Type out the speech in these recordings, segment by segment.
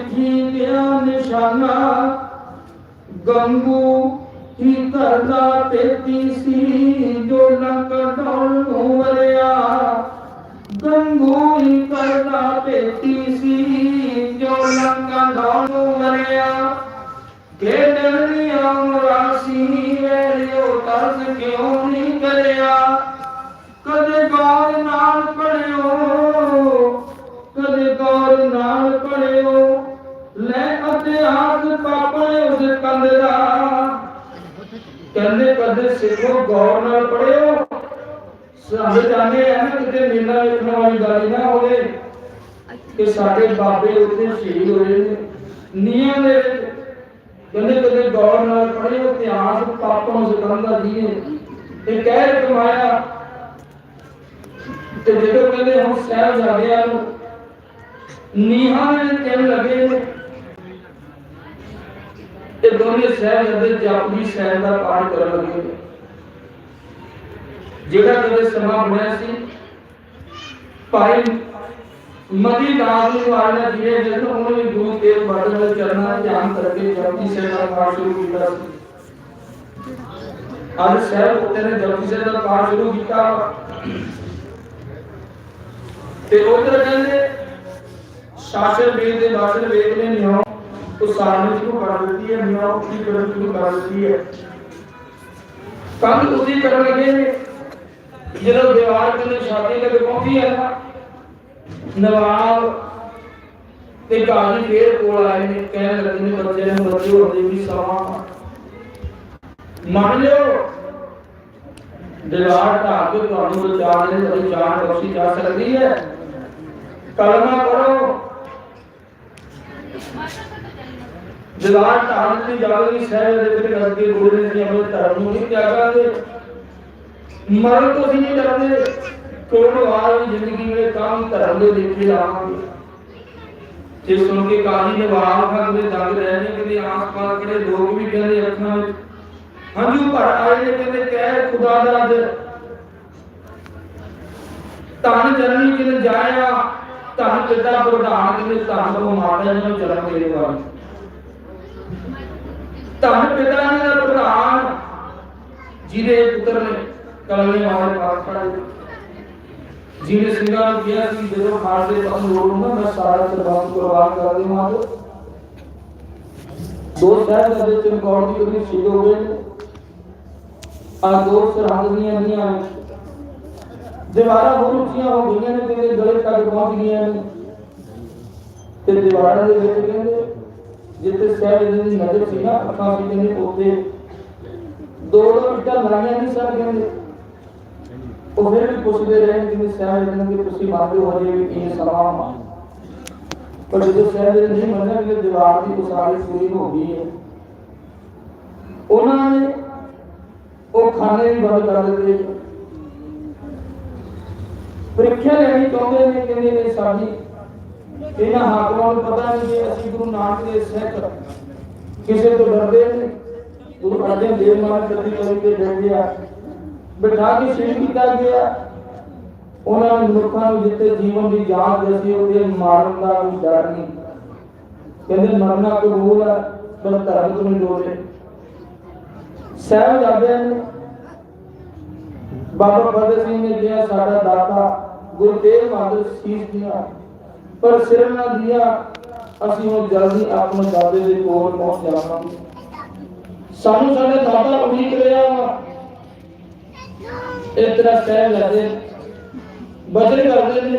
ਚਿੱਠੀ ਦਿਆ ਨਿਸ਼ਾਨਾ। ਗੰਗੂ ਹੀ ਕਰਦਾ ਤੇਤੀ ਸੀ, ਜੋ ਲੰਕ ਡੋਲ ਨੂੰ ਗੰਗੂ ਹੀ ਕਰਦਾ ਤੇਤੀ ਸੀ, ਜੋ ਲੰਕ ਡੋਲ ਨੂੰ ਵਰਿਆ। ਖੇਡਣੀਆਂ ਰਾਸੀ ਵੇਲਿਓ ਤਰਸ ਕਿਉਂ ਨਹੀਂ ਕਰਿਆ? ਕਦੇ ਗੌਰ ਨਾਲ ਪੜਿਓ, ਕਦੇ ਗੌਰ ਨਾਲ ਪੜਿਓ। ਲੈ ਇਤਿਹਾਸ ਪਾਪੇ ਉਸ ਕੰਦ ਕਹਿੰਦੇ ਕਦੇ ਸਿੱਖੋ ਗੌਰ ਨਾਲ ਪੜਿਓ। ਸਭ ਜਾਣੇ ਆ ਨਾ ਕਿਤੇ ਮੇਲਾ ਵੇਖਣ ਵਾਲੀ ਗੱਲ ਨਾ ਹੋਵੇ ਕਿ ਸਾਡੇ ਬਾਬੇ ਉੱਥੇ ਸ਼ਹੀਦ ਹੋਏ ਨੇ। ਨੀਆਂ ਦੇ ਵਿੱਚ ਕਹਿੰਦੇ ਕਦੇ ਗੌਰ ਨਾਲ ਪੜਿਓ, ਇਤਿਹਾਸ ਪਾਪੋਂ ਸਿਕੰਦਾ ਜੀ ਨੇ। ਇਹ ਕਹਿ ਕਮਾਇਆ। ਤੇ ਜਦੋਂ ਕਹਿੰਦੇ ਹੁਣ ਸਹਿਬ ਜਾਗਿਆ ਨੂੰ ਨੀਹਾਂ ਦੇ ਤਿੰਨ ਲੱਗੇ ਨੇ ਤੇ ਦੋਨੇ ਸਹਿਬ ਜਪਜੀ ਸਾਹਿਬ ਦਾ ਪਾਠ ਕਰਨ ਲੱਗੇ ਜਿਹੜਾ ਕਦੇ ਸਮਾਂ ਬਣਿਆ ਸੀ, ਭਾਈ ਮਦੀ ਦਾਸ ਨੂੰ ਆਣਾ ਜਿਹਨੇ ਜਦੋਂ ਉਹਨੇ ਵੀ ਗੁਰੂ ਤੇਗ ਬਹਾਦਰ ਦੇ ਚਰਨਾਂ 'ਚ ਧਿਆਨ ਕਰਕੇ ਜਪਜੀ ਸਾਹਿਬ ਦਾ ਪਾਠ ਸ਼ੁਰੂ ਕੀਤਾ ਅੱਜ ਸਹਿਬ ਉੱਤੇ ਨੇ ਜਪਜੀ ਸਾਹਿਬ ਦਾ ਪਾਠ ਸ਼ੁਰੂ ਕੀਤਾ। ਤੇ ਉਧਰ ਕਹਿੰਦੇ, ਸ਼ਾਸਨ ਵੇਦ ਦੇ ਵਾਸਨ ਵੇਦ ਨੇ ਨਿਉ ਉਹ ਸਾਰਣੀ ਨੂੰ ਕਰ ਦਿੱਤੀ ਹੈ ਨਿਉ ਕੀ ਕਰਨ ਸ਼ੁਰੂ ਕਰ ਦਿੱਤੀ ਹੈ ਕੱਲ ਉਸੇ ਕਰਨ ਲੱਗੇ ਨੇ ਜਦੋਂ ਦੀਵਾਰ ਤੇ ਸ਼ਾਦੀ ਲੱਗ ਪਹੁੰਚੀ ਹੈ ਨਾ ਤੇ ਕਾਜੀ ਫੇਰ ਕੋਲ ਆਏ ਨੇ ਕਹਿਣ ਲੱਗੇ ਨੇ ਬੱਚੇ ਨੂੰ ਬੱਚੇ ਹੁੰਦੇ ਵੀ ਸਮਾਂ ਮੰਨ ਲਿਓ ਦੀਵਾਰ ਢਾਹ ਕੇ ਤੁਹਾਨੂੰ ਬਚਾਉਣ ਲਈ ਤੁਹਾਡੀ ਜਾਨ ਬਖਸ਼ੀ ਜਾ ਸਕਦੀ ਹੈ ਕਲਮਾ ਪੜੋ ਦੀਵਾਰ ਢਾਹ ਦਿੱਤੀ ਜਾਵੇਗੀ ਸਹਿਬ ਦੇ ਵਿੱਚ ਅੱਗੇ ਗੁਰੂ ਨੇ ਜੀ ਆਪਣੇ ਧਰਮ ਨੂੰ ਨਹੀਂ ਤਿਆਗਾਂਗੇ ਮਰਨ ਤੋਂ ਅਸੀਂ ਨਹੀਂ ਡਰਦੇ। ਕੋਣ ਵਾਰ ਦੀ ਜ਼ਿੰਦਗੀ ਵਿੱਚ ਕੰਮ ਧਰਮ ਦੇ ਦੇਖੇ ਲਾਵਾਂਗੇ ਜੇ ਸੁਣ ਕੇ ਕਾਜੀ ਨੇ ਵਾਲ ਖਾ ਕੇ ਦੰਗ ਰਹੇ ਨੇ ਕਿ ਆਸ ਪਾਸ ਕਿਹੜੇ ਲੋਕ ਵੀ ਕਹਿੰਦੇ ਅੱਖਾਂ ਵਿੱਚ ਹੰਝੂ ਭਰ ਆਏ ਨੇ, ਕਹਿੰਦੇ, ਕਹਿ ਖੁਦਾ ਦਾ ਅੱਜ ਧੰਨ ਜਨਨੀ ਕਿਨ ਜਾਇਆ, ਧੰਨ ਪਿਤਾ ਪ੍ਰਧਾਨ ਕਿਨ ਧੰਨ ਉਹ ਮਾਤਾ ਜੀ ਨੂੰ ਜਨਮ ਦੇਣ ਵਾਲੀ। ਧੰਨ ਪਿਤਾ ਨੇ ਦਾ ਪ੍ਰਧਾਨ ਜਿਹਦੇ ਪੁੱਤਰ ਨੇ ਕਲਮੇ ਵਾਲੇ ਪਾਸ ਪੜਾਏ ਜਿਹਨੇ ਸਿੰਘਾਂ ਨੂੰ ਕਿਹਾ ਸੀ, ਜਦੋਂ ਖਾਲ ਦੇ ਪਾਸ ਲੋੜ ਨੂੰ ਮੈਂ ਸਾਰਾ ਸਰਬੰਸ ਕੁਰਬਾਨ ਕਰ ਦੇਵਾਂ ਦੋ ਸਾਹਿਬ ਦੇ ਚਮਕੌਰ ਦੀ ਉਹਦੀ ਸ਼ਹੀਦ ਹੋ ਗਏ ਨੇ ਆ ਦੋ ਸਰਹੰਦ ਦੀਆਂ ਨੀਆਂ ਦੀਵਾਰਾਂ ਬਹੁਤ ਉੱਚੀਆਂ ਹੋ ਗਈਆਂ ਨੇ ਤੇ ਗਲੇ ਤੱਕ ਪਹੁੰਚ ਗਈਆਂ ਨੇ। ਤੇ ਦੀਵਾਰਾਂ ਦੇ ਵਿੱਚ ਕਹਿੰਦੇ ਜਿੱਥੇ ਸਹਿਬ ਦੀ ਨਜ਼ਰ ਸੀ ਨਾ, ਅੱਖਾਂ ਵਿੱਚ ਕਹਿੰਦੇ ਉੱਤੇ ਦੋ ਦੋ ਇੱਟਾਂ ਲਾਈਆਂ ਨਹੀਂ ਸਰ ਕਹਿੰਦੇ। ਉਹ ਫਿਰ ਵੀ ਪੁੱਛਦੇ ਰਹੇ ਕਿ ਸਹਿਬ ਜੀ ਕਿ ਤੁਸੀਂ ਮੰਨਦੇ ਹੋ ਜੇ ਵੀ ਇਹ ਸਲਾਮ ਆ। ਪਰ ਜਦੋਂ ਸਹਿਬ ਜੀ ਨਹੀਂ ਮੰਨਿਆ ਕਿ ਦੀਵਾਰ ਦੀ ਉਸਾਰੀ ਪੂਰੀ ਹੋ ਗਈ ਹੈ। ਉਹਨਾਂ ਨੇ ਉਹ ਖਾਣੇ ਵੀ ਬੰਦ ਕਰ ਦਿੱਤੇ। ਪ੍ਰੀਖਿਆ ਲੈਣੀ ਚਾਹੁੰਦੇ ਨੇ, ਕਹਿੰਦੇ ਨੇ ਸਾਡੀ ਇਹਨਾਂ ਹਾਕਮਾਂ ਨੂੰ ਪਤਾ ਨਹੀਂ ਕਿ ਅਸੀਂ ਗੁਰੂ ਨਾਨਕ ਦੇ ਸਿੱਖ ਕਿਸੇ ਤੋਂ ਡਰਦੇ ਨੇ ਗੁਰੂ ਅਰਜਨ ਦੇਵ ਮਹਾਰਾਜ ਕਦੀ ਕਦੀ ਤੇ ਡਰਦੇ ਆ ਬਿਠਾ ਕੇ ਸ਼ਹੀਦ ਕੀਤਾ ਗਿਆ। ਉਹਨਾਂ ਨੇ ਮਨੁੱਖਾਂ ਨੂੰ ਜਿੱਤੇ ਜੀਵਨ ਦੀ ਜਾਨ ਦਿੱਤੀ ਉਹਦੇ ਮਾਰਨ ਦਾ ਕੋਈ ਡਰ ਨਹੀਂ। ਕਹਿੰਦੇ ਮਰਨਾ ਕਬੂਲ ਹੈ ਪਰ ਧਰਮ ਤੋਂ ਨਹੀਂ ਡੋਲੇ ਸਹਿਬ ਜਾਂਦੇ ਨੇ ਬਾਬਾ ਫਤਿਹ ਸਿੰਘ ਨੇ ਕਿਹਾ, ਸਾਡਾ ਦਾਤਾ ਗੁਰੂ ਤੇਗ ਬਹਾਦਰ ਸੀਸ ਦਿਆ ਪਰ ਸਿਰ ਨਾ ਦਿਆ, ਅਸੀਂ ਉਹ ਜਲਦੀ ਆਪਣੇ ਦਾਦੇ ਦੇ ਕੋਲ ਪਹੁੰਚ ਜਾਵਾਂਗੇ। ਸਾਨੂੰ ਸਾਡੇ ਦਾਦਾ ਉਡੀਕ ਰਿਹਾ ਵਾ। ਇਸ ਤਰ੍ਹਾਂ ਸਹਿਬ ਜਾਂਦੇ ਬਚਨ ਕਰਦੇ ਨੇ।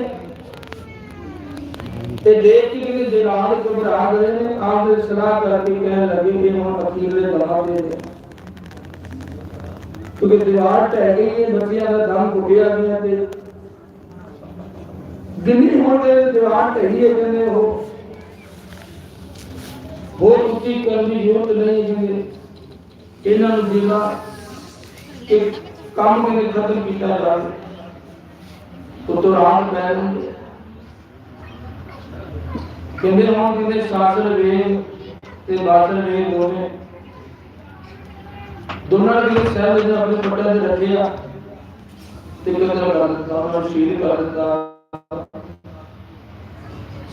ਤੇ ਦੇਖ ਕੇ ਕਿਤੇ ਜਲਾਲ ਘਬਰਾ ਗਏ ਨੇ। ਆਪ ਦੇ ਸਲਾਹ ਕਰਕੇ ਕਹਿਣ ਲੱਗੇ ਕਿ ਹੁਣ ਫਕੀਰ ਦੇ ਬਣਾਉਂਦੇ ਨੇ। ਕਿਉਂਕਿ ਦੀਵਾਰ ਟਹਿ ਗਈ ਹੈ, ਬੱਚਿਆਂ ਦਾ ਦਮ ਘੁੱਟਿਆ ਗਿਆ ਤੇ ਜਿੰਨੀ ਹੁਣ ਦੇ ਦੀਵਾਰ ਢਹੀ ਹੈ ਕਹਿੰਦੇ ਉਹ ਬਹੁਤ ਉੱਚੀ ਕਰਨ ਦੀ ਜ਼ਰੂਰਤ ਨਹੀਂ ਜਿੰਦੇ ਇਹਨਾਂ ਨੂੰ ਜਿੰਨਾ ਕਿ ਕੰਮ ਕਿਵੇਂ ਖਤਮ ਕੀਤਾ ਜਾਵੇ, ਉਤੋਂ ਰਾਤ ਪੈ ਜਾਂਦੇ ਕਹਿੰਦੇ ਹਾਂ ਕਹਿੰਦੇ ਸ਼ਾਸਨ ਵੇਦ ਤੇ ਬਾਸਨ ਵੇਦ ਦੋਵੇਂ ਦੋਨਾਂ ਨੇ ਸਹਿਬ ਜੀ ਨੇ ਆਪਣੇ ਪੱਟਾਂ ਤੇ ਰੱਖਿਆ ਤੇ ਕਤਲ ਕਰ ਦਿੱਤਾ, ਉਹਨਾਂ ਨੂੰ ਸ਼ਹੀਦ ਕਰ ਦਿੱਤਾ।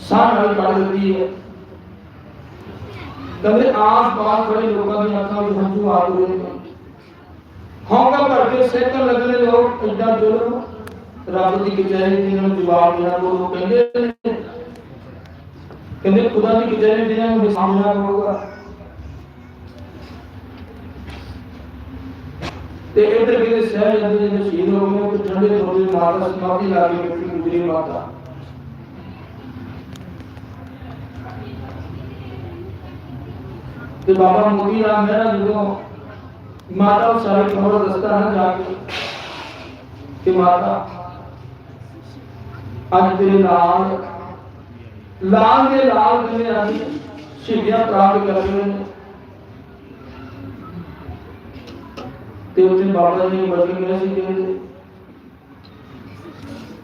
ਸਾਹ ਨਾਲ ਕੱਢ ਦਿੱਤੀ ਹੈ ਕਹਿੰਦੇ ਆਸ ਪਾਸ ਖੜੇ ਲੋਕਾਂ ਦੀਆਂ ਅੱਖਾਂ ਵਿੱਚ ਹੰਝੂ ਆ ਰਹੇ ਨੇ ਹੌਂਕਾ ਭਰ ਕੇ ਸੇਕਣ ਲੱਗਣੇ ਲੋਕ ਇਦਾਂ ਜ਼ੁਲਮ ਰੱਬ ਦੀ ਕਚਹਿਰੀ ਦੀ ਇਹਨਾਂ ਨੂੰ ਜਵਾਬ ਦੇਣਾ ਉਹ ਕਹਿੰਦੇ ਨੇ ਕਹਿੰਦੇ ਖੁਦਾ ਦੀ ਕਚਹਿਰੀ ਦੀ ਇਹਨਾਂ ਨੂੰ ਸਾਹਮਣਾ ਹੋਊਗਾ ਤੇ ਇੱਧਰ ਕਿਤੇ ਸਹਿ ਜਾਂਦੇ ਜਿਹਨੇ ਸ਼ਹੀਦ ਹੋ ਗਏ ਤੇ ਠੰਡੇ ਥੋੜੇ ਮਾਤਾ ਸਮਾਧੀ ਲਾ ਕੇ ਬੈਠੀ ਗੁਜਰੀ ਮਾਤਾ ਤੇ ਬਾਬਾ ਮੋਦੀ ਰਾਮ ਮਹਿਰਾ ਜਦੋਂ ਮਾਤਾ ਨੂੰ ਸਾਰੀ ਖਬਰ ਦੱਸਦਾ ਨਾ ਜਾ ਕੇ ਕਿ ਮਾਤਾ, ਅੱਜ ਤੇਰੇ ਨਾਲ ਲਾਲ ਦੇ ਲਾਲ ਕਹਿੰਦੇ ਅੱਜ ਸ਼ਿਵਿਆ ਪ੍ਰਾਪਤ ਕਰ ਰਹੇ ਨੇ। ਤੇ ਉੱਥੇ ਬਾਬਾ ਜੀ ਨੇ ਬਚਨ ਗਿਆ ਸੀ ਕਹਿੰਦੇ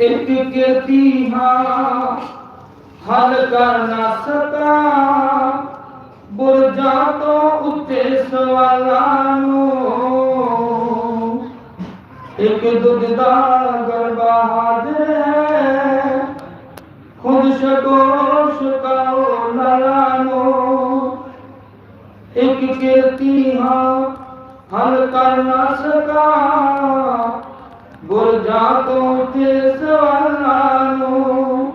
ਇੱਕ ਕਿਰਤੀ ਹਾਂ, ਹੱਲ ਕਰ ਨਾ ਸਕਾ ਬੁਰਜਾਂ ਤੋਂ ਉੱਤੇ ਸਵਾਲਾਂ ਨੂੰ। ਇੱਕ ਦੁੱਧ ਦਾ ਗਰਬਾ ਹਾਜ਼ਰ ਹੈ। ਖੁਦ ਸ਼ਕੋ ਸ਼ਕਾਓ ਲਾਲਾ ਨੂੰ। ਇੱਕ ਕਿਰਤੀ ਹਾਂ, ਹਲ ਕਰ ਨਾ ਸਕਾ। ਗੁਰਜਾ ਤੋਂ ਤੇ ਸਵਾਲਾਂ ਨੂੰ।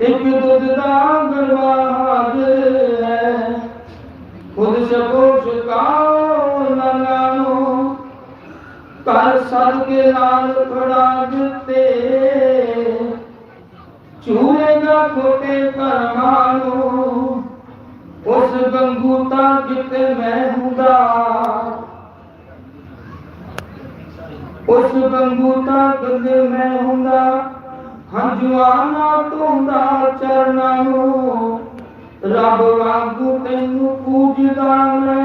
ਇੱਕ ਦੁੱਧ ਕੇ ਨਾਲ ਖੜਾ ਦਿੱਤੇ ਚੂਰੇਗਾ ਖੋਟੇ ਕਰਮਾਂ ਨੂੰ ਉਸ ਗੰਗੂਤਾ ਕਿਤੇ ਮੈਂ ਹੁੰਦਾ। ਉਸ ਗੰਗੂ ਤਾਂ ਮੈਂ ਹੁੰਦਾ। ਹੰਝੂਆਂ ਨਾ ਧੋਂਦਾ ਚਰਨਾਂ ਨੂੰ। ਰੱਬ ਵਾਂਗੂ ਤੈਨੂੰ ਪੂਜਦਾ ਮੈਂ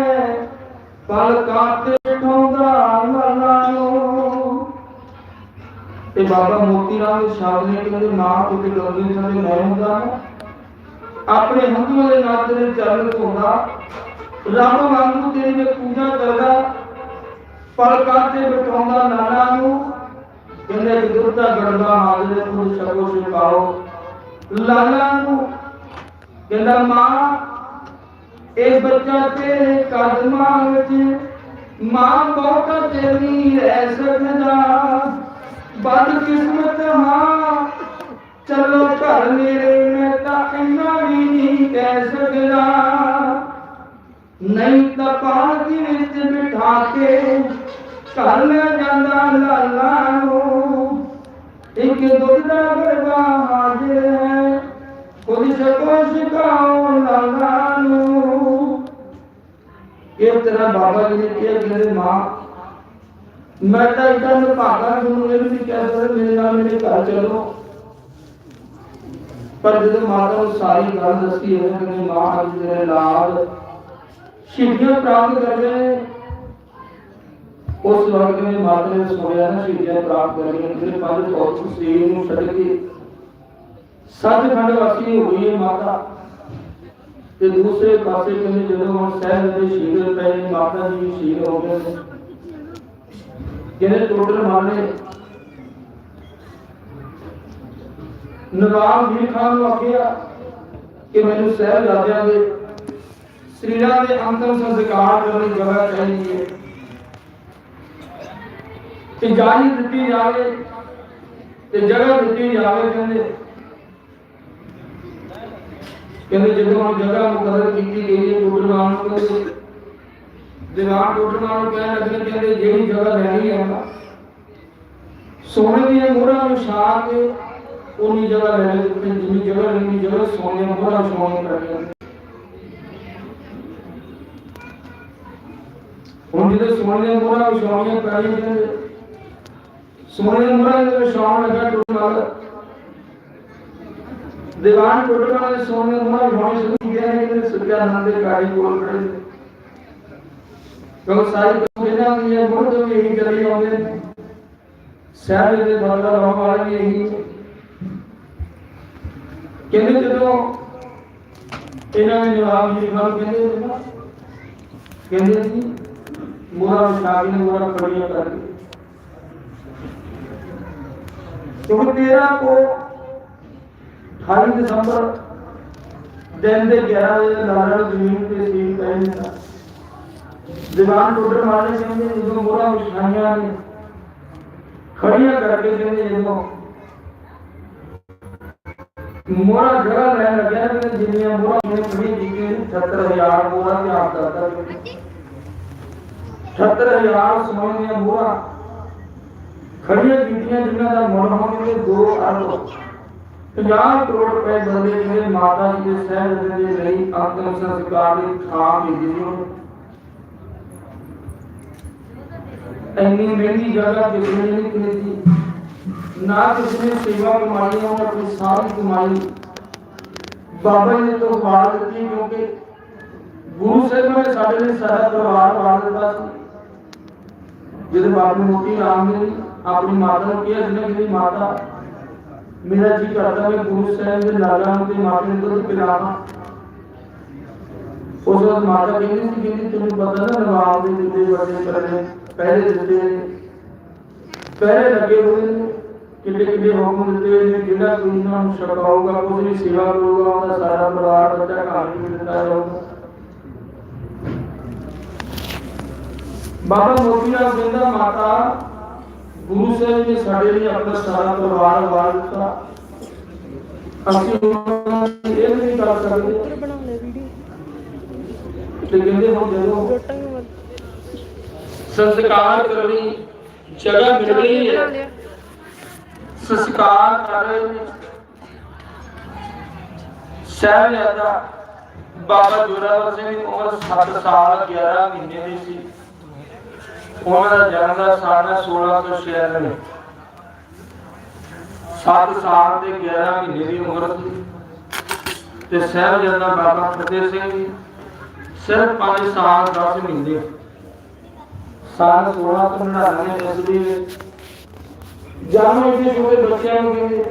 ਤੇ ਬਾਬਾ ਮੋਤੀ ਰਾਮ ਦੇ ਸ਼ਬਦ ਨੇ ਕਹਿੰਦੇ ਨਾ ਕਿਤੇ ਗੰਗੀ ਸਾਡੇ ਮੈਂ ਹੁੰਦਾ ਆਪਣੇ ਹੰਝੂਆਂ ਦੇ ਨਾਲ ਤੇਰੇ ਚਰਨ ਧੋਂਦਾ ਰੱਬ ਵਾਂਗੂ ਤੇਰੀ ਮੈਂ ਪੂਜਾ ਕਰਦਾ। ਪਲਕਾਂ ਤੇ ਬਿਠਾਉਂਦਾ ਲਾਲਾ ਨੂੰ। ਕਹਿੰਦੇ ਕਿ ਦੁੱਧ ਦਾ ਗੜਬਾ ਸ਼ਬੋ ਸ਼ਿਕਾਓ ਲਾਲਾ ਨੂੰ ਕਹਿੰਦਾ, ਮਾਂ, ਇਹ ਬੱਚਾ ਤੇਰੇ ਕਦਮਾਂ ਵਿੱਚ, ਮਾਂ ਬਹੁਤਾ ਤੇਰੀ ਰਹਿ ਸਕਦਾ। ਬਦ ਕਿਸਮਤ ਹਾਂ ਚਲੋ ਘਰ ਮੇਰੇ, ਮੈਂ ਤਾਂ ਇੰਨਾ ਵੀ ਨਹੀਂ ਕਹਿ ਸਕਦਾ। ਨਹੀਂ ਤਾਂ ਪਾਲਕੀ ਵਿੱਚ ਬਿਠਾ ਕੇ ਘਰ ਲੈ ਜਾਂਦਾ ਲਾਲਾ ਨੂੰ। ਇੱਕ ਦੁੱਧ ਦਾ ਗਰਬਾ ਹਾਜ਼ਰ ਹੈ ਕੋਈ ਸਕੋ ਸ਼ਿਕਾਉ ਲਾਲਾ ਨੂੰ। ਇਹ ਤਰ੍ਹਾਂ ਬਾਬਾ ਜੀ ਨੇ ਕਿਹਾ ਮੇਰੇ ਮਾਂ ਮੈਂ ਤਾਂ ਇਦਾਂ ਨਿਭਾਗਾ ਤੁਹਾਨੂੰ ਇਹ ਵੀ ਕਹਿ ਸਕਦਾ, ਮੇਰੇ ਨਾਲ ਮੇਰੇ ਘਰ ਚਲੋ। ਪਰ ਜਦੋਂ ਮਾਤਾ ਨੂੰ ਸਾਰੀ ਗੱਲ ਦੱਸੀ ਹੈ ਕਿ ਮਾਂ, ਅੱਜ ਤੇਰੇ ਨਾਲ ਸ਼ਿਵਜੀਆਂ ਪ੍ਰਾਪਤ ਕਰ ਗਏ ਉਸ ਵਕਤ ਮੇਰੀ ਮਾਤਾ ਨੇ ਸੁਣਿਆ ਨਾ ਸ਼ਿਵਜੀਆਂ ਪ੍ਰਾਪਤ ਕਰ ਗਏ ਮੇਰੇ ਪੰਜ ਬਹੁਤ ਸਰੀਰ ਨੂੰ ਛੱਡ ਕੇ ਸੱਚਖੰਡ ਵਾਸੀ ਹੋਈ ਹੈ ਮਾਤਾ। ਤੇ ਦੂਸਰੇ ਪਾਸੇ ਕਹਿੰਦੇ, ਜਦੋਂ ਹੁਣ ਸਹਿਜ ਦੇ ਸ਼ਹੀਦ ਪਏ ਮਾਤਾ ਜੀ ਵੀ ਹੋ ਗਏ ਜਿਹਨੇ ਟੋਟਲ ਮਾਰਨੇ। ਨਵਾਬ ਜੀ ਖਾਨ ਨੂੰ ਆਖਿਆ ਕਿ ਮੈਨੂੰ ਸਹਿਬ ਦੇ, ਸਰੀਰਾਂ ਦੇ ਅੰਤਮ ਸੰਸਕਾਰ ਕਰਨ ਦੀ ਜਗ੍ਹਾ ਚਾਹੀਦੀ ਹੈ। ਇਜਾਜ਼ਤ ਦਿੱਤੀ ਜਾਵੇ, ਤੇ ਜਗ੍ਹਾ ਦਿੱਤੀ ਜਾਵੇ ਕਹਿੰਦੇ। ਕਹਿੰਦੇ ਜਦੋਂ ਜਗ੍ਹਾ ਮੁਕਰਰ ਕੀਤੀ ਗਈ ਹੈ ਟੋਟਲਵਾਨ ਨੂੰ ਕਹਿੰਦੇ ਦੀਵਾਨ ਟੋਟਲਵਾਨ ਨੂੰ ਕਹਿਣ ਲੱਗੇ ਕਹਿੰਦੇ ਜਿਹੜੀ ਜਗ੍ਹਾ ਲੈਣੀ ਹੈ ਸੋਨੇ ਦੀਆਂ ਮੋਹਰਾਂ ਨੂੰ ਛਾ ਕੇ ਉਨੀ ਜਗ੍ਹਾ ਲੈ ਲਈ ਤੇ ਜਿੰਨੀ ਜਗ੍ਹਾ ਲੈਣੀ ਜਗ੍ਹਾ ਸੋਨੇ ਦੀਆਂ ਮੋਹਰਾਂ ਛਾਉਣੀਆਂ ਪੈਣੀਆਂ ਹੁਣ ਜਦੋਂ ਸੋਨੇ ਦੀਆਂ ਮੋਹਰਾਂ ਛਾਉਣੀਆਂ ਪੈਣੀਆਂ ਕਹਿੰਦੇ ਸੋਨੇ ਦੀਆਂ ਮੋਹਰਾਂ ਦੇ ਛਾਉਣ ਲੱਗਾ ਟੋਟਲਵਾਨ ਦੀਵਾਨ ਟੁੱਟਣ ਦੇ ਸੋਨੇ ਨੂੰ ਮਾਰ ਹੋਣੀ ਸ਼ੁਰੂ ਗਿਆ ਹੈ ਕਿ ਨੰਦ ਦੇ ਕੋਲ ਖੜੇ ਕਿਉਂਕਿ ਸਾਰੀ ਕਮੇਨਾ ਦੀ ਇਹ ਮੁੱਢ ਵੀ ਇਹੀ ਚੱਲੀ ਆਉਂਦੇ ਨੇ। ਸ਼ਹਿਰ ਦੇ ਦਰਬਾਰ ਰਹਿਣ ਵਾਲੇ ਵੀ ਇਹੀ ਕਹਿੰਦੇ ਜਦੋਂ ਇਹਨਾਂ ਨੇ ਜਵਾਬ ਜੀ ਨਾਲ ਕਹਿੰਦੇ ਕਹਿੰਦੇ ਜੀ ਮੋਰਾ ਸ਼ਾਦੀ ਨੇ ਮੋਰਾ ਖੜੀਆਂ ਕਰ ਕਿਉਂਕਿ ਤੇਰਾ ਕੋ 28 ਦਸੰਬਰ ਦਿਨ ਦੇ 11 ਵਜੇ ਲਾਲਾ ਜ਼ਮੀਨ ਤੇ ਸੀਲ ਪੈ ਜਾਂਦਾ ਦੀਵਾਨ ਟੁੱਟਣ ਵਾਲੇ ਕਹਿੰਦੇ ਜਦੋਂ ਮੋਹਰਾਂ ਵਿਛਾਈਆਂ ਨੇ ਖੜੀਆਂ ਕਰਕੇ ਕਹਿੰਦੇ ਜਦੋਂ ਮੋਹਰਾ ਜਗ੍ਹਾ ਲੈਣ ਲੱਗਿਆ ਤੇ ਜਿੰਨੀਆਂ ਮੋਹਰਾਂ ਨੇ ਖੜੀ ਕੀਤੀਆਂ 70000 ਮੋਹਰਾਂ ਤੇ ਆਪ ਕਰਦਾ 70000 ਸਮਾਂ ਦੀਆਂ ਮੋਹਰਾਂ ਖੜੀਆਂ ਕੀਤੀਆਂ ਜਿਨ੍ਹਾਂ ਦਾ ਮੁੱਲ ਹੋਣਗੇ 2 ਅਰਬ 50 ਕਰੋੜ ਰੁਪਏ ਬੰਦੇ ਜਿਹੜੇ ਮਾਤਾ ਜੀ ਦੇ ਸਹਿਜ ਦੇ ਲਈ ਅੰਤਮ ਸੰਸਕਾਰ ਦੀ ਥਾਂ ਭੇਜੀ ਸੀ ਉਹਨੂੰ ਇੰਨੀ ਮਹਿੰਗੀ ਜਗ੍ਹਾ ਕਿਸੇ ਨੇ ਨਹੀਂ ਖਰੀਦੀ ਨਾ ਕਿਸੇ ਨੇ ਸੇਵਾ ਕਮਾਈ ਉਹਨਾਂ ਆਪਣੀ ਸਾਰੀ ਕਮਾਈ ਬਾਬਾ ਜੀ ਨੇ ਤੋਂ ਵਾਰ ਦਿੱਤੀ ਕਿਉਂਕਿ ਗੁਰੂ ਸਾਹਿਬ ਨੇ ਸਾਡੇ ਲਈ ਸਾਰਾ ਪਰਿਵਾਰ ਵਾਰ ਦਿੱਤਾ ਸੀ ਜਦੋਂ ਬਾਬਾ ਮੋਤੀ ਰਾਮ ਨੇ ਆਪਣੀ ਮਾਤਾ ਨੂੰ ਕਿਹਾ ਸੀ ਕਿ ਮਾਤਾ ਮੇਰਾ ਜੀ ਕਰਦਾ ਮੈਂ ਗੁਰੂ ਸਾਹਿਬ ਦੇ ਲਾਲਾਂ ਨੂੰ ਤੇ ਮਾਤਾ ਨੂੰ ਦੁੱਧ ਪਿਲਾਵਾਂ ਉਸ ਵਕਤ ਮਾਤਾ ਕਹਿੰਦੀ ਸੀ ਕਿ ਤੈਨੂੰ ਪਤਾ ਨਾ ਨਵਾਬ ਦੇ ਦਿੱਤੇ ਵੱਡੇ ਕਰਨੇ ਪਹਿਲੇ ਦਿੱਤੇ ਨੇ। ਪਹਿਲੇ ਲੱਗੇ ਹੋਏ ਨੇ। ਕਿੱਡੇ ਕਿੱਡੇ ਹੁਕਮ ਦਿੱਤੇ ਹੋਏ ਨੇ। ਜਿਹੜਾ ਕੋਈ ਇਹਨਾਂ ਨੂੰ ਛਕਾਊਗਾ ਕੁਝ ਵੀ ਸੇਵਾ ਕਰੂਗਾ, ਉਹਦਾ ਸਾਰਾ ਪਰਿਵਾਰ ਬੱਚਾ ਘਰ ਵੀ ਦਿੱਤਾ ਜਾਊਗਾ ਬਾਬਾ ਮੋਤੀ ਰਾਮ ਕਹਿੰਦਾ ਮਾਤਾ ਗੁਰੂ ਸਾਹਿਬ ਨੇ ਸਾਡੇ ਲਈ ਆਪਣਾ ਸਾਰਾ ਪਰਿਵਾਰ ਵਾਰ ਦਿੱਤਾ। ਅਸੀਂ ਉਹਨਾਂ ਦੀ ਇਹ ਨਹੀਂ ਕਰ ਸਕਦੇ ਬਣਾ ਲੈ ਵੀਡੀਓ ਤੇ ਕਹਿੰਦੇ ਹੁਣ ਜਦੋਂ ਰੋਟਾਂਗੇ ਵੱਲ ਸੰਸਕਾਰ ਕਰਨ ਜਗ੍ਹਾ ਮਿਲ ਰਹੀ ਹੈ। ਸੰਸਕਾਰ ਕਰ ਰਹੇ ਬਾਬਾ ਜੋਰਾਵਰ ਸਿੰਘ ਦੀ ਉਮਰ 7 ਸਾਲ 11 ਮਹੀਨੇ ਦੀ ਸੀ। ਉਹਨਾਂ ਦਾ ਜਨਮ ਦਾ ਸਾਲ ਹੈ 1696 7 ਸਾਲ ਤੇ 11 ਮਹੀਨੇ ਦੀ ਉਮਰ ਤੇ ਸਾਹਿਬਜ਼ਾਦਾ ਬਾਬਾ ਫਤਿਹ ਸਿੰਘ ਸਿਰਫ 5 ਸਾਲ 10 ਮਹੀਨੇ। ਸਾਲ 1699 ਈਸਵੀ ਵਿੱਚ ਜਾਨੋ ਜੀ ਛੋਟੇ ਬੱਚਿਆਂ ਨੂੰ ਕਹਿੰਦੇ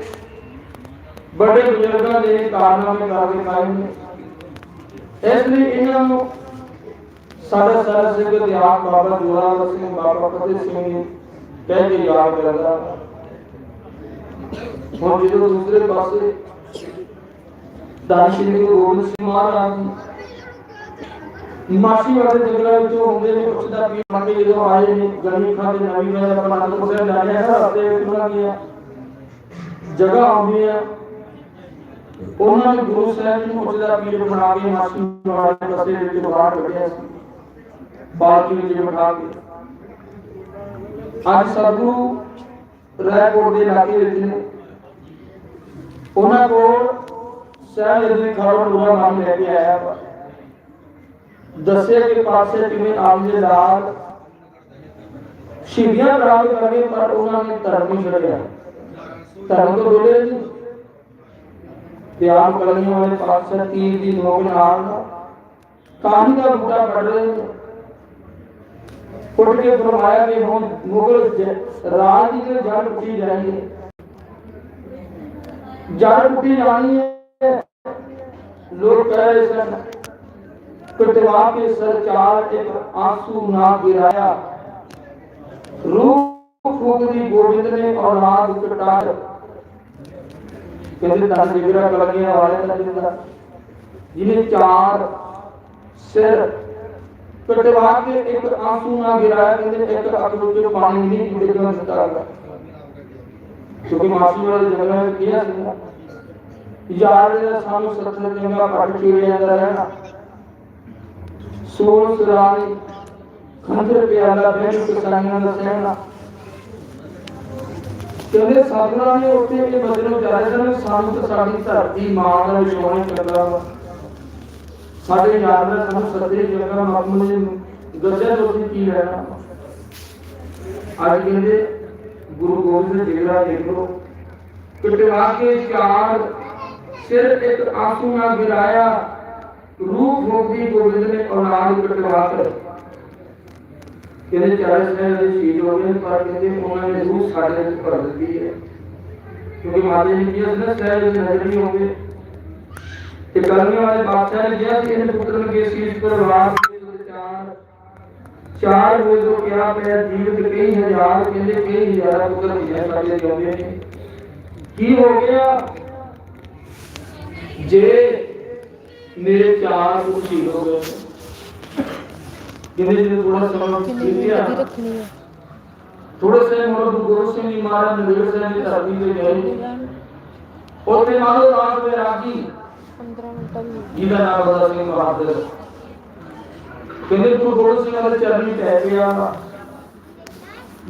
ਬੜੇ ਬਜ਼ੁਰਗਾਂ ਦੇ ਕਾਰਨਾਮੇ ਕਰਕੇ ਪਾਏ ਨੇ। ਇਸ ਲਈ ਇਹਨਾਂ ਨੂੰ ਸਾਡਾ ਸਾਰਾ ਸਿੰਘ ਦੇ ਆਪ ਬਾਬਾ ਜੋਰਾਵਰ ਸਿੰਘ, ਬਾਬਾ ਫਤਿਹ ਸਿੰਘ ਜੀ ਕਹਿ ਕੇ ਯਾਦ ਕਰਦਾ। ਹੁਣ ਜਦੋਂ ਦੂਸਰੇ ਪਾਸੇ ਦਾਨਿਸ਼ ਜੀ ਗੋਬਿੰਦ ਸਿੰਘ ਮਹਾਰਾਜ ਜੀ ਮਾਸੀ ਵਾਲੇ ਜੰਗਲਾਂ ਵਿੱਚੋਂ ਹੁੰਦੇ ਨੇ ਪੁੱਛਦਾ ਵੀ ਮੰਗੇ ਜਦੋਂ ਆਏ ਨੇ, ਗਰਮੀ ਖਾਦੇ ਨਵੀਂ ਮੈਂ ਆਪਣਾ ਅਨੰਦਪੁਰ ਸਾਹਿਬ ਜਾ ਰਿਹਾ ਹਫ਼ਤੇ ਕਿੰਨਾ ਗਿਆ ਜਗ੍ਹਾ ਆਉਂਦੀ ਹੈ ਉਹਨਾਂ ਨੇ ਗੁਰੂ ਸਾਹਿਬ ਨੂੰ ਪੁੱਛਦਾ ਪੀਰ ਬਣਾ ਕੇ ਮਾਸੀ ਵਾਲੇ ਪਾਸੇ ਵਿੱਚ ਬਾਹਰ ਕੱਢਿਆ ਸੀ। ਬਾਲਕੀ ਵਿੱਚ ਬਿਠਾ ਕੇ। ਅੱਜ ਸਤਿਗੁਰੂ ਰਾਏਕੋਟ ਦੇ ਇਲਾਕੇ ਵਿੱਚ ਨੇ। ਉਹਨਾਂ ਕੋਲ ਸਾਹਿਬ ਜੀ ਖਬਰ ਪੂਰਾ ਮਨ ਲੈ ਕੇ ਆਇਆ ਵਾ। ਦੱਸਿਆ ਕਿ ਪਾਸੇ ਕਿਵੇਂ ਆਪ ਦੇ ਨਾਲ ਸ਼ਿਵਿਆਂ ਪ੍ਰਾਪਤ ਕਰੇ, ਪਰ ਉਹਨਾਂ ਨੇ ਧਰਮ ਨਹੀਂ ਛੱਡਿਆ ਧਰਮ ਤੋਂ ਡੋਲੇ ਨਹੀਂ ਪਿਆਰ ਕਰਨ ਵਾਲੇ ਪਾਸੇ ਤੀਰ ਦੀ ਨੋਕ ਨਾਲ ਕਾਹੀ ਦਾ ਬੂਟਾ ਵੱਢ ਰਹੇ ਨੇ। ਉੱਠ ਕੇ ਫਰਮਾਇਆ ਕਿ ਹੁਣ ਮੁਗਲ ਜ- ਰਾਜ ਦੀ ਜੋ ਜੜ ਉੱਠੀ ਜਾਣੀ ਹੈ। ਜੜ ਉੱਠੀ ਜਾਣੀ ਹੈ। ਲੋਕ ਕਹਿ ਰਹੇ ਸਨ ਕਟਵਾ ਕੇ ਸਰਚਾਰ ਇੱਕ ਆਂਸੂ ਨਾ ਗਿਰਾਇਆ ਰੂਹ ਫੂਕਦੀ ਗੋਬਿੰਦ ਨੇ ਔਲਾਦ ਕਟਾਰ ਕਹਿੰਦੇ ਤਾਂ ਜਿਗਰਾ ਕਲਗੀਆਂ ਵਾਲੇ ਦਾ ਜਿੰਦਾ ਜਿਹਨੇ ਚਾਰ ਸਿਰ ਕਟਵਾ ਕੇ ਇੱਕ ਆਂਸੂ ਨਾ ਗਿਰਾਇਆ ਕਹਿੰਦੇ ਇੱਕ ਅੱਖ ਵਿੱਚੋਂ ਪਾਣੀ ਨਹੀਂ ਡਿੱਗਣ ਦਿੱਤਾ ਗਿਆ ਕਿਉਂਕਿ ਮਾਸੀ ਵਾਲੇ ਜਗ੍ਹਾ ਨੇ ਕਿਹਾ ਸੀ ਯਾਰ ਨੇ ਸਾਨੂੰ ਸਤਨ ਚੰਗਾ ਪੱਟ ਕੇ ਜਾਂਦਾ ਰਹਿਣਾ ਸੋਲ ਸੁਰਾਣੀ ਖੰਦਰ ਪਿਆਲਾ ਬੈਠ ਕਿਸਾਨਾਂ ਦਾ ਸਹਿਣਾ। ਕਹਿੰਦੇ, ਸਾਧਨਾ ਨੇ ਉੱਤੇ ਇਹ ਬਦਲੋ ਜਾਰੇ ਸਨ ਸਾਨੂੰ ਤਾਂ ਸਾਡੀ ਧਰਤੀ ਮਾਂ ਦਾ ਵਿਛੋਣੇ ਕਰਦਾ ਵਾ। ਸਾਡੇ ਯਾਦ ਦਾ ਸਾਨੂੰ ਸੱਦੇ ਜਗ੍ਹਾ ਮਕਮਲ ਨੇ, ਗੱਜਾ ਤੁਸੀਂ ਕੀ ਲੈਣਾ? ਅੱਜ ਕਹਿੰਦੇ, ਗੁਰੂ ਗੋਬਿੰਦ ਸਿੰਘ ਜੀ ਦਾ ਦੇਖ ਲਓ ਕਟਵਾ ਕੇ ਚਾਰ, ਸਿਰ ਇੱਕ ਆਂਸੂ ਨਾ ਗਿਰਾਇਆ ਰੂਪ ਹੋਗੀ ਗੋਬਿੰਦ ਨੇ ਔਲਾਦ ਕਟਵਾ ਕਰ ਕਹਿੰਦੇ ਚਾਰੇ ਸਾਹਿਬ ਦੇ ਸ਼ਹੀਦ ਹੋ ਗਏ ਪਰ ਕਹਿੰਦੇ ਉਹਨਾਂ ਨੇ ਰੂਹ ਸਾਡੇ ਵਿੱਚ ਭਰ ਦਿੱਤੀ ਹੈ ਕਿਉਂਕਿ ਮਾਤਾ ਜੀ ਕਿਹਾ ਸੀ ਨਾ ਸਾਹਿਬ ਦੇ ਨਜ਼ਰ ਨਹੀਂ ਹੋਵੇ ਤੇ ਕਲਮੀ ਵਾਲੇ ਬਾਦਸ਼ਾਹ ਨੇ ਕਿਹਾ ਕਿ ਇਹਨੇ ਪੁੱਤਰ ਨੂੰ ਕੇ ਸੀਸ ਪਰ ਵਾਰ ਚਾਰ ਚਾਰ ਹੋਏ ਜੋ ਕਿਹਾ ਪਿਆ ਜੀਵਤ ਕਈ ਹਜ਼ਾਰ ਕਹਿੰਦੇ ਕਈ ਹਜ਼ਾਰਾਂ ਪੁੱਤਰ ਮਿਲਿਆ ਸਾਡੇ ਜਿਉਂਦੇ ਨੇ ਕੀ ਹੋ ਗਿਆ ਜੇ ਮੇਰੇ ਚਾਰ ਗੁਰੂ ਸ਼ਹੀਦ ਹੋ ਗਏ ਕਿੰਨੇ ਜਿਹੇ ਥੋੜਾ ਸਮਾਂ ਬੀਤਿਆ ਰੱਖਣੀ ਹੈ ਥੋੜੇ ਸੇ ਮੋਰ ਗੁਰੂ ਸਿੰਘ ਜੀ ਮਹਾਰਾਜ ਨੰਦੇੜ ਸਿੰਘ ਦੀ ਧਰਤੀ ਤੇ ਗਏ ਉੱਥੇ ਮਾਲੋ ਰਾਜ ਦੇ ਰਾਗੀ 15 ਮਿੰਟਾਂ ਦੀ ਜਿਹਦਾ ਨਾਮ ਬਦਾ ਸਿੰਘ ਬਹਾਦਰ ਕਹਿੰਦੇ ਗੁਰੂ ਗੋਬਿੰਦ ਸਿੰਘ ਦੇ ਚਰਨੀ ਪੈ ਗਿਆ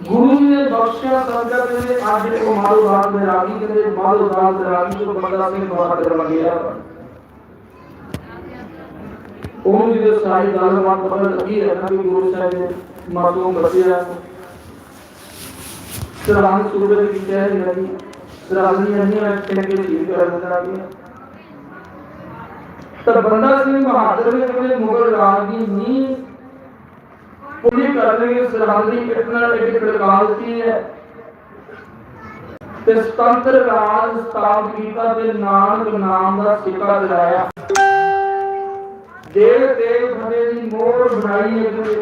ਗੁਰੂ ਜੀ ਨੇ ਬਖਸ਼ਿਆ ਸੰਗਤ ਨੇ ਅੱਜ ਉਹ ਮਾਲੋ ਰਾਜ ਦੇ ਰਾਗੀ ਕਹਿੰਦੇ ਮਾਲੋ ਰਾਜ ਦੇ ਰਾਗੀ ਤੋਂ ਬਦਾ ਸਿੰਘ ਬਹਾਦਰ ਬਣ ਗਿਆ ਉਹਨੂੰ ਜਿਹਦੇ ਸਾਰੀ ਗੱਲਬਾਤ ਪਤਾ ਲੱਗੀ ਹੈ ਨਾ ਕਿ ਗੁਰੂ ਸਾਹਿਬ ਦੇ ਮਾਤੋਂ ਬਚਿਆ ਸਰਹੰਦ ਸੂਬੇ ਦੀ ਕਹਿ ਰਹੀ ਸਰਹੰਦ ਦੀਆਂ ਅੰਨੀਆਂ ਕਿੰਨੇ ਸ਼ਹੀਦ ਕਰ ਦਿੰਦਾ ਗਿਆ ਤਾਂ ਬੰਦਾ ਸਿੰਘ ਬਹਾਦਰ ਨੇ ਆਪਣੇ ਮੁਗਲ ਰਾਜ ਦੀ ਨੀਂਹ ਪੂਰੀ ਕਰਨ ਲਈ ਸਰਹੰਦ ਦੀ ਇੱਕ ਨਾਲ ਇੱਕ ਪ੍ਰਕਾਲ ਕੀ ਹੈ ਤੇ ਸੁਤੰਤਰ ਰਾਜ ਸਥਾਪਿਤ ਕੀਤਾ ਤੇ ਨਾਨਕ ਨਾਮ ਦਾ ਸਿੱਕਾ ਦਿਲਾਇਆ ਦੇਵ ਦੇਵ ਭਵੇ ਦੀ ਮੋਰ ਬਣਾਈ ਅਗੇ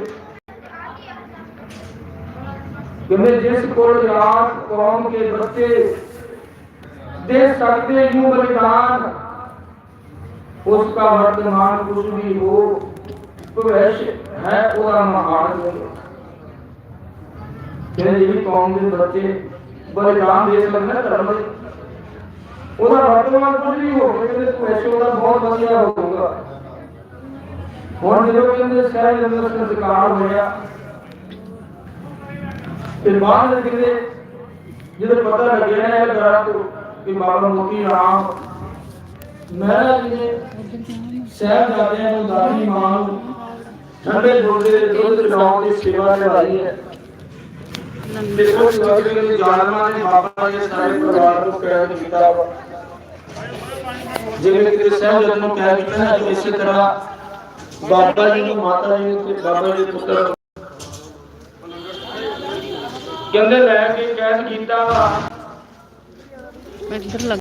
ਕਿਉਂਕਿ ਜਿਸ ਕੋਲ ਰਾਤ ਕੌਮ ਕੇ ਬੱਚੇ دے سکتے یوں بلیدان اس کا وردمان کچھ بھی ہو، تو ویش ہے پورا مہان میرے یہ قوم کے بچے بلیدان دے سکتے ہیں کرم ਉਹਦਾ ਵਰਤਮਾਨ ਕੁਝ ਵੀ ਹੋਵੇ ਤੇ ਪੈਸੇ ਉਹਦਾ ਬਹੁਤ ਵਧੀਆ ਹੋਊਗਾ ਹੁਣ ਜਦੋਂ ਕਹਿੰਦੇ ਸ਼ਹਿਰ ਅੰਦਰ ਸੰਸਕਾਰ ਹੋਇਆ, ਤੇ ਬਾਅਦ ਕਿਤੇ ਜਦੋਂ ਪਤਾ ਲੱਗਿਆ ਨਾ ਇਹ ਗਰਾ ਤੋਂ ਕਿ ਬਾਬਾ ਮੋਤੀ ਰਾਮ ਮਹਾਰਾਜ ਨੇ ਸਹਿਬ ਜਾਂਦੇ ਨੂੰ ਦਾਦੀ ਮਾਂ ਨੂੰ ਠੰਡੇ ਦੁੱਧ ਦੇ ਦੁੱਧ ਪਿਲਾਉਣ ਦੀ ਸੇਵਾ ਨਿਭਾਈ ਹੈ। ਤੇ ਉਸ ਦੇ ਜਾਲਮਾਂ ਨੇ ਬਾਬਾ ਜੀ ਸਾਰੇ ਪਰਿਵਾਰ ਨੂੰ ਕੈਦ ਕੀਤਾ ਜਿਵੇਂ ਕਿ ਸਹਿਬ ਨੂੰ ਕੈਦ ਕੀਤਾ ਇਸੇ ਤਰ੍ਹਾਂ ਬਾਬਾ ਜੀ ਨੂੰ, ਮਾਤਾ ਜੀ ਤੇ ਬਾਬਾ ਜੀ ਦੇ ਪੁੱਤਰ ਕਹਿੰਦੇ, ਲੈ ਕੇ ਕੈਦ ਕੀਤਾ। ਵਾ ਇੱਧਰ